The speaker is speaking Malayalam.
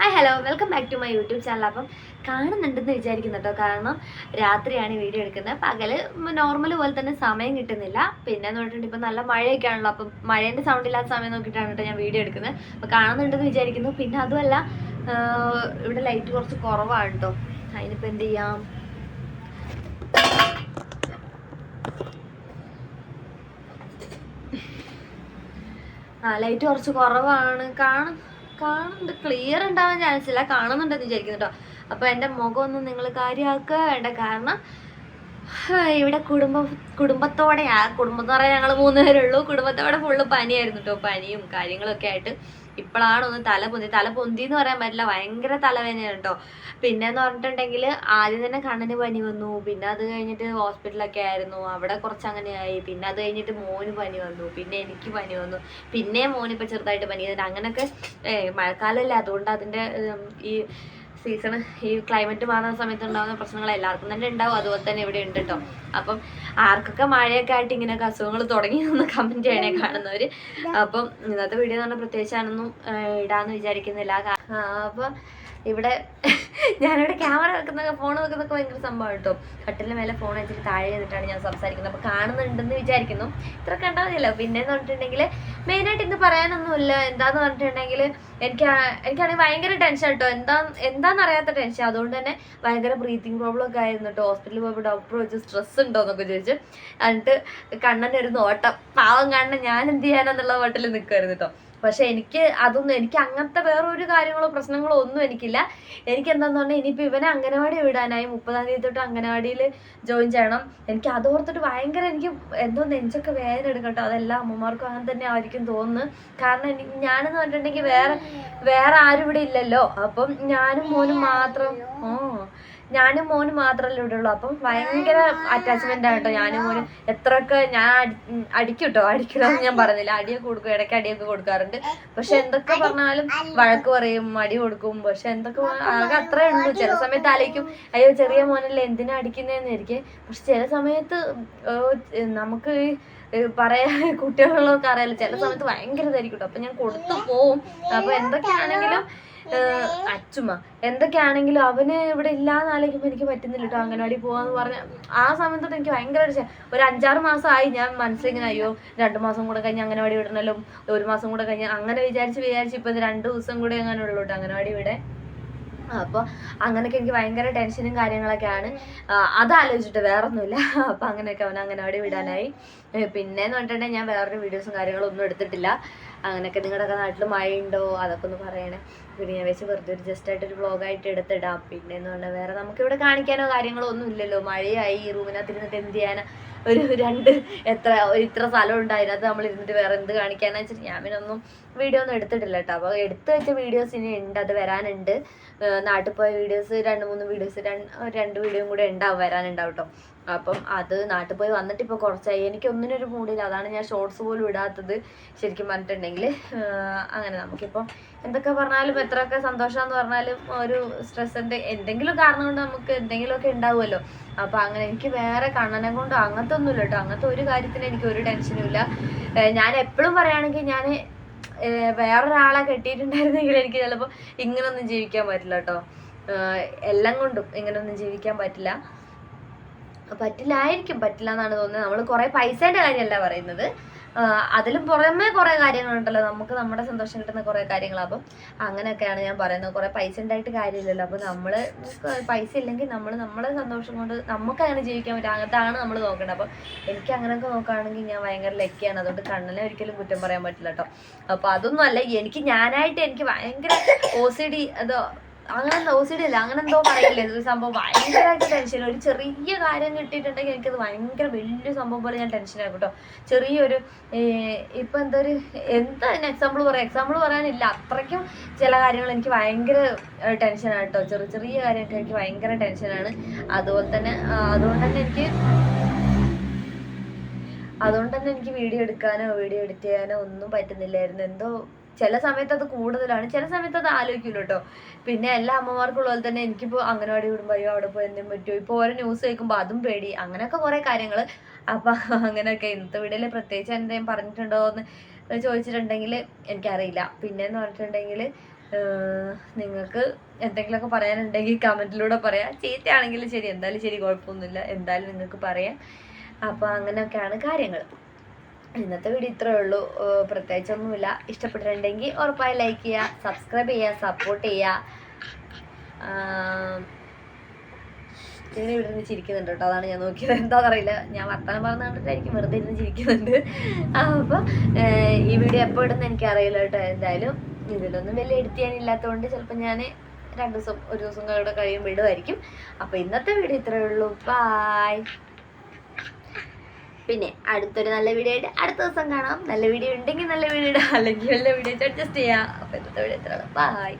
Hi hello welcome back to my YouTube channel അപ്പം കാണുന്നുണ്ടെന്ന് വിചാരിക്കുന്നു കേട്ടോ കാരണം രാത്രിയാണ് വീഡിയോ എടുക്കുന്നത്. പകൽ നോർമൽ പോലെ തന്നെ സമയം കിട്ടുന്നില്ല. പിന്നെ എന്ന് ഇപ്പം നല്ല മഴയൊക്കെ ആണല്ലോ. അപ്പം മഴേന്റെ സൗണ്ട് ഇല്ലാത്ത സമയം നോക്കിയിട്ടാണ് കേട്ടോ ഞാൻ വീഡിയോ എടുക്കുന്നത്. അപ്പോൾ കാണുന്നുണ്ടെന്ന് വിചാരിക്കുന്നു. പിന്നെ അതുമല്ല ഇവിടെ ലൈറ്റ് കുറച്ച് കുറവാണ് കേട്ടോ. അതിനിപ്പോൾ എന്ത് ചെയ്യാം? ആ ലൈറ്റ് കുറച്ച് കുറവാണ്. കാണും. കാണുന്നുണ്ട്. ക്ലിയർ ഉണ്ടാവാൻ ചാൻസ് ഇല്ല. കാണുന്നുണ്ടെന്ന് വിചാരിക്കുന്നു കേട്ടോ അപ്പോൾ എന്റെ മുഖമൊന്നും നിങ്ങൾ കാര്യമാക്കുക. വേണ്ട കാരണം ഇവിടെ കുടുംബം കുടുംബത്തോടെ ആ കുടുംബം എന്ന് പറയാൻ ഞങ്ങൾ മൂന്ന് പേരുള്ളൂ കുടുംബത്തോടെ ഫുള്ള് പനിയായിരുന്നു കേട്ടോ പനിയും കാര്യങ്ങളൊക്കെ ആയിട്ട് ഇപ്പോഴാണ് ഒന്ന് തല പൊന്തി. തല പൊന്തി എന്ന് പറയാൻ പറ്റില്ല. ഭയങ്കര തലവേദനയാണ് കേട്ടോ പിന്നെ എന്ന് പറഞ്ഞിട്ടുണ്ടെങ്കിൽ ആദ്യം തന്നെ കണ്ണിന് പനി വന്നു. പിന്നെ അത് കഴിഞ്ഞിട്ട് ഹോസ്പിറ്റലൊക്കെ ആയിരുന്നു. അവിടെ കുറച്ച് അങ്ങനെയായി പിന്നെ അത് കഴിഞ്ഞിട്ട് മോന് പനി വന്നു. പിന്നെ എനിക്ക് പനി വന്നു. പിന്നെ മോനിപ്പോൾ ചെറുതായിട്ട് പനി. അങ്ങനെയൊക്കെ മഴക്കാലമല്ലേ അതുകൊണ്ട് അതിന്റെ ഈ സീസൺ ഈ ക്ലൈമറ്റ് മാറുന്ന സമയത്ത് ഉണ്ടാകുന്ന പ്രശ്നങ്ങൾ എല്ലാവർക്കും തന്നെ ഉണ്ടാവും. അതുപോലെ തന്നെ ഇവിടെ ഉണ്ട് കേട്ടോ അപ്പം ആർക്കൊക്കെ മഴയൊക്കെ ആയിട്ട് ഇങ്ങനെയൊക്കെ അസുഖങ്ങൾ തുടങ്ങി എന്ന് കമന്റ് ചെയ്യണേ കാണുന്നവർ അപ്പം ഇന്നത്തെ വീഡിയോ എന്ന് പറഞ്ഞാൽ പ്രത്യേകിച്ചാണെന്നും ഇടാന്ന് വിചാരിക്കുന്നില്ല. അപ്പം ഇവിടെ ഞാനിവിടെ ക്യാമറ വെക്കുന്ന ഫോൺ വെക്കുന്നൊക്കെ ഭയങ്കര സംഭവം കേട്ടോ. കട്ടിലിന് മേലെ ഫോൺ വെച്ചിട്ട് താഴെ നിന്നിട്ടാണ് ഞാൻ സംസാരിക്കുന്നത്. അപ്പോൾ കാണുന്നുണ്ടെന്ന് വിചാരിക്കുന്നു. ഇത്ര കണ്ടാൽ പിന്നെ എന്ന് പറഞ്ഞിട്ടുണ്ടെങ്കിൽ മെയിനായിട്ട് ഇന്ന് പറയാനൊന്നുമില്ല. എന്താന്ന് പറഞ്ഞിട്ടുണ്ടെങ്കിൽ എനിക്ക് എനിക്കാണെങ്കിൽ ഭയങ്കര ടെൻഷൻ കേട്ടോ. എന്താ എന്താണെന്നറിയാത്ത ടെൻഷൻ അതുകൊണ്ട് തന്നെ ഭയങ്കര ബ്രീത്തിങ് പ്രോബ്ലം ഒക്കെ ആയിരുന്നു കേട്ടോ. ഹോസ്പിറ്റലിൽ പോയപ്പോൾ ഡോക്ടർ വെച്ച് സ്ട്രെസ് ഉണ്ടോ? എന്നൊക്കെ ചോദിച്ചു. എന്നിട്ട് കണ്ണന്റെ ഒരു നോട്ടം. പാവം കണ്ണൻ. ഞാൻ എന്ത് ചെയ്യാനെന്നുള്ള വട്ടിൽ നിൽക്കുമായിരുന്നു കേട്ടോ. പക്ഷെ എനിക്ക് അതൊന്നും എനിക്ക് അങ്ങനത്തെ വേറൊരു കാര്യങ്ങളോ പ്രശ്നങ്ങളോ ഒന്നും എനിക്കില്ല. എനിക്ക് എന്താന്ന് പറഞ്ഞാൽ ഇനിയിപ്പോൾ ഇവനെ അംഗനവാടി വിടാനായി മുപ്പതാം തീയതി തൊട്ട് അംഗനവാടിയിൽ ജോയിൻ ചെയ്യണം. എനിക്ക് അതോർത്തിട്ട് ഭയങ്കര എനിക്ക് എന്തോ നെഞ്ചൊക്കെ വേദന എടുക്കട്ടോ അതെല്ലാം അമ്മമാർക്കും അങ്ങനെ തന്നെ ആയിരിക്കും തോന്നുന്നു. കാരണം എനിക്ക് ഞാനെന്ന് പറഞ്ഞിട്ടുണ്ടെങ്കിൽ വേറെ വേറെ ആരും ഇവിടെ ഇല്ലല്ലോ. അപ്പം ഞാനും മോനും മാത്രം ഓ ഞാനും മോനും മാത്രമല്ലേ ഇവിടെ ഉള്ളൂ. അപ്പം ഭയങ്കര അറ്റാച്ച്മെന്റ് ആണ് കേട്ടോ. ഞാനും മോനും എത്രയൊക്കെ ഞാൻ അടിക്കും കേട്ടോ അടിക്കണമെന്ന് ഞാൻ പറഞ്ഞില്ല. അടിയൊക്കെ കൊടുക്കും. ഇടയ്ക്ക് അടിയൊക്കെ കൊടുക്കാറുണ്ട്. പക്ഷെ എന്തൊക്കെ പറഞ്ഞാലും വഴക്ക് പറയും അടി കൊടുക്കും. പക്ഷെ എന്തൊക്കെ ആകെ അത്രേ ഉള്ളൂ. ചില സമയത്ത് ആലോചിക്കും അയ്യോ ചെറിയ മോനല്ലേ എന്തിനാ അടിക്കുന്നതെന്ന് ഇരിക്കും പക്ഷെ ചില സമയത്ത് നമുക്ക് പറയാ കുട്ടികളുള്ളവർക്ക് അറിയാലോ ചില സമയത്ത് ഭയങ്കര ഇതായിരിക്കും കേട്ടോ. അപ്പൊ ഞാൻ കൊടുത്തു പോവും. അപ്പൊ എന്തൊക്കെയാണെങ്കിലും അച്ചുമ്മ എന്തൊക്കെയാണെങ്കിലും അവന് ഇവിടെ ഇല്ലാന്ന് ആലോചിക്കുമ്പോൾ എനിക്ക് പറ്റുന്നില്ല കേട്ടോ അംഗനവാടി പോവാന്ന് പറഞ്ഞ ആ സമയത്ത് എനിക്ക് ഭയങ്കര ഒരു അഞ്ചാറ് മാസമായി ഞാൻ മനസ്സിലിങ്ങനെ അയ്യോ രണ്ട് മാസം കൂടെ കഴിഞ്ഞ് അംഗനവാടി വിടണല്ലോ ഒരു മാസം കൂടെ കഴിഞ്ഞ് അങ്ങനെ വിചാരിച്ച് വിചാരിച്ച് ഇപ്പൊ രണ്ടു ദിവസം കൂടെ അങ്ങനെ ഉള്ളൂ കേട്ടോ അംഗനവാടി ഇവിടെ. അപ്പോൾ അങ്ങനെയൊക്കെ എനിക്ക് ഭയങ്കര ടെൻഷനും കാര്യങ്ങളൊക്കെയാണ്. അത് അതാലോചിച്ചിട്ട് വേറെ ഒന്നുമില്ല അപ്പൊ അങ്ങനെയൊക്കെ അവൻ അങ്ങനെ അവിടെ വിടാനായി. പിന്നെ എന്ന് പറഞ്ഞിട്ടുണ്ടെങ്കിൽ ഞാൻ വേറൊരു വീഡിയോസും കാര്യങ്ങളും ഒന്നും എടുത്തിട്ടില്ല. അങ്ങനെയൊക്കെ നിങ്ങളുടെയൊക്കെ നാട്ടിൽ മഴയുണ്ടോ? അതൊക്കെ ഒന്ന് പറയണേ. പിന്നെ ഞാൻ വെച്ച് വെറുതെ ഒരു ജസ്റ്റ് ആയിട്ട് ഒരു വ്ളോഗായിട്ട് എടുത്തിടാം. പിന്നെ എന്ന് പറഞ്ഞാൽ വേറെ നമുക്കിവിടെ കാണിക്കാനോ കാര്യങ്ങളോ ഒന്നും ഇല്ലല്ലോ. മഴയായി ഈ റൂമിനകത്ത് ഇരുന്നിട്ട് എന്ത് ചെയ്യാനാ? ഒരു രണ്ട് എത്ര ഇത്ര സ്ഥലം ഉണ്ട്. അതിനകത്ത് നമ്മൾ ഇരുന്നിട്ട് വേറെ എന്ത് കാണിക്കാനാ വെച്ചിട്ട് ഞാൻ പിന്നെ ഒന്നും വീഡിയോ ഒന്നും എടുത്തിട്ടില്ല കേട്ടോ. അപ്പോൾ എടുത്തു വെച്ച വീഡിയോസ് ഇനി ഉണ്ട് അത് വരാനുണ്ട്. നാട്ടിൽ പോയ വീഡിയോസ് രണ്ട് മൂന്ന് വീഡിയോസ് രണ്ട് വീഡിയോയും കൂടെ ഉണ്ടാവും വരാനുണ്ടാവും കേട്ടോ. അപ്പം അത് നാട്ടിൽ പോയി വന്നിട്ട് ഇപ്പോൾ കുറച്ചായി. എനിക്ക് ഒന്നിനൊരു മൂടില്ല അതാണ് ഞാൻ ഷോർട്സ് പോലും ഇടാത്തത് ശരിക്കും പറഞ്ഞിട്ടുണ്ടെങ്കിൽ. അങ്ങനെ നമുക്കിപ്പോൾ എന്തൊക്കെ പറഞ്ഞാലും എത്രയൊക്കെ സന്തോഷമെന്ന് പറഞ്ഞാലും ഒരു സ്ട്രെസ്സിന്റെ എന്തെങ്കിലും കാരണം കൊണ്ട് നമുക്ക് എന്തെങ്കിലുമൊക്കെ ഉണ്ടാവുമല്ലോ. അപ്പോൾ അങ്ങനെ എനിക്ക് വേറെ കണ്ണനെ കൊണ്ട് അങ്ങനത്തെ ഒന്നുമില്ല കേട്ടോ. അങ്ങനത്തെ ഒരു കാര്യത്തിന് എനിക്ക് ഒരു ടെൻഷനും ഇല്ല. ഞാൻ എപ്പോഴും പറയുകയാണെങ്കിൽ ഞാൻ വേറൊരാളെ കെട്ടിയിട്ടുണ്ടായിരുന്നെങ്കിൽ എനിക്ക് ചിലപ്പോൾ ഇങ്ങനൊന്നും ജീവിക്കാൻ പറ്റില്ല കേട്ടോ. എല്ലാം കൊണ്ടും ഇങ്ങനൊന്നും ജീവിക്കാൻ പറ്റില്ല. പറ്റില്ലായിരിക്കും പറ്റില്ല എന്നാണ് തോന്നുന്നത്. നമ്മൾ കുറേ പൈസേന്റെ കാര്യമല്ല പറയുന്നത്. അതിലും പുറമെ കുറേ കാര്യങ്ങളുണ്ടല്ലോ. നമുക്ക് നമ്മുടെ സന്തോഷം കിട്ടുന്ന കുറേ കാര്യങ്ങൾ. അപ്പം അങ്ങനെയൊക്കെയാണ് ഞാൻ പറയുന്നത്. കുറേ പൈസ ഉണ്ടായിട്ട് കാര്യമില്ലല്ലോ. അപ്പൊ നമ്മൾ പൈസ ഇല്ലെങ്കിൽ നമ്മൾ നമ്മുടെ സന്തോഷം കൊണ്ട് നമുക്ക് അങ്ങനെ ജീവിക്കാൻ പറ്റും. അങ്ങനത്താണ് നമ്മൾ നോക്കേണ്ടത്. അപ്പം എനിക്ക് അങ്ങനെയൊക്കെ നോക്കുകയാണെങ്കിൽ ഞാൻ ഭയങ്കര ലക്കിയാണ്. അതുകൊണ്ട് കണ്ണനെ ഒരിക്കലും കുറ്റം പറയാൻ പറ്റില്ല കേട്ടോ. അപ്പൊ അതൊന്നും അല്ല. എനിക്ക് ഞാനായിട്ട് എനിക്ക് ഭയങ്കര ഒ സി ഡി അതോ അങ്ങനെ ഒ സി ഡി അല്ല? അങ്ങനെ എന്തോ പറയില്ലേ? ഒരു സംഭവം ഭയങ്കരമായിട്ട് ടെൻഷൻ ഒരു ചെറിയ കാര്യം കിട്ടിയിട്ടുണ്ടെങ്കിൽ എനിക്കത് ഭയങ്കര വലിയ സംഭവം പോലെ ഞാൻ ടെൻഷൻ ആയി കേട്ടോ ചെറിയൊരു ഇപ്പം എന്താ ഒരു എന്താ തന്നെ എക്സാമ്പിൾ പറയാം? എക്സാമ്പിൾ പറയാനില്ല. അത്രയ്ക്കും ചില കാര്യങ്ങൾ എനിക്ക് ഭയങ്കര ടെൻഷനാണ് കേട്ടോ. ചെറിയ ചെറിയ കാര്യമൊക്കെ എനിക്ക് ഭയങ്കര ടെൻഷനാണ് അതുപോലെ തന്നെ അതുകൊണ്ട് തന്നെ എനിക്ക് അതുകൊണ്ട് തന്നെ എനിക്ക് വീഡിയോ എടുക്കാനോ വീഡിയോ എഡിറ്റ് ചെയ്യാനോ ഒന്നും പറ്റുന്നില്ലായിരുന്നു. എന്തോ ചില സമയത്ത് അത് കൂടുതലാണ്. ചില സമയത്ത് അത് ആലോചിക്കില്ല കേട്ടോ പിന്നെ എല്ലാ അമ്മമാർക്കും ഉള്ളത് തന്നെ എനിക്കിപ്പോൾ അംഗനവാടി വിടുമ്പോൾ അവിടെ പോയി എന്തും പറ്റുമോ ഇപ്പോൾ ഓരോ ന്യൂസ് കേൾക്കുമ്പോൾ അതും പേടി. അങ്ങനെയൊക്കെ കുറേ കാര്യങ്ങൾ അപ്പൊ അങ്ങനെയൊക്കെ ഇന്നത്തെ വീഡിയോയിൽ പ്രത്യേകിച്ച് എന്തെങ്കിലും പറഞ്ഞിട്ടുണ്ടോ എന്ന് ചോദിച്ചിട്ടുണ്ടെങ്കിൽ എനിക്കറിയില്ല. പിന്നെ എന്ന് പറഞ്ഞിട്ടുണ്ടെങ്കിൽ നിങ്ങൾക്ക് എന്തെങ്കിലുമൊക്കെ പറയാനുണ്ടെങ്കിൽ കമന്റിലൂടെ പറയാം. ചീത്തയാണെങ്കിലും ശരി. എന്തായാലും ശരി കുഴപ്പമൊന്നുമില്ല. എന്തായാലും നിങ്ങൾക്ക് പറയാം. അപ്പോൾ അങ്ങനെയൊക്കെയാണ് കാര്യങ്ങൾ ഇന്നത്തെ വീഡിയോ ഇത്രേ ഉള്ളൂ. പ്രത്യേകിച്ചൊന്നുമില്ല. ഇഷ്ടപ്പെട്ടിട്ടുണ്ടെങ്കിൽ ഉറപ്പായി ലൈക്ക് ചെയ്യുക സബ്സ്ക്രൈബ് ചെയ്യുക സപ്പോർട്ട് ചെയ്യുക. ഇങ്ങനെ ഇവിടെ നിന്ന് ചിരിക്കുന്നുണ്ട് കേട്ടോ. അതാണ് ഞാൻ നോക്കിയത്. എന്താന്ന് അറിയില്ല ഞാൻ വർത്തമാനം പറഞ്ഞ കണ്ടിട്ടായിരിക്കും വെറുതെ ഇരുന്ന് ചിരിക്കുന്നുണ്ട്. അപ്പോൾ ഈ വീഡിയോ എപ്പോൾ ഇടുന്ന എനിക്കറിയില്ല കേട്ടോ. എന്തായാലും ഇതിലൊന്നും വലിയ എഡിറ്റ് ചെയ്യാനില്ലാത്തതുകൊണ്ട് ചിലപ്പോൾ ഞാൻ രണ്ട് ദിവസം ഒരു ദിവസം കൂടെ കഴിയുമ്പോൾ ഇടുമായിരിക്കും അപ്പോൾ ഇന്നത്തെ വീഡിയോ ഇത്രയേ ഉള്ളൂ. ബായ് പിന്നെ അടുത്തൊരു നല്ല വീഡിയോ ആയിട്ട് അടുത്ത ദിവസം കാണാം. നല്ല വീഡിയോ ഉണ്ടെങ്കിൽ നല്ല വീഡിയോ ഇടാം. അല്ലെങ്കിൽ നല്ല വീഡിയോ അഡ്ജസ്റ്റ് ചെയ്യാം. അപ്പോൾ ഇന്നത്തെ വീഡിയോ എത്ര ബായ്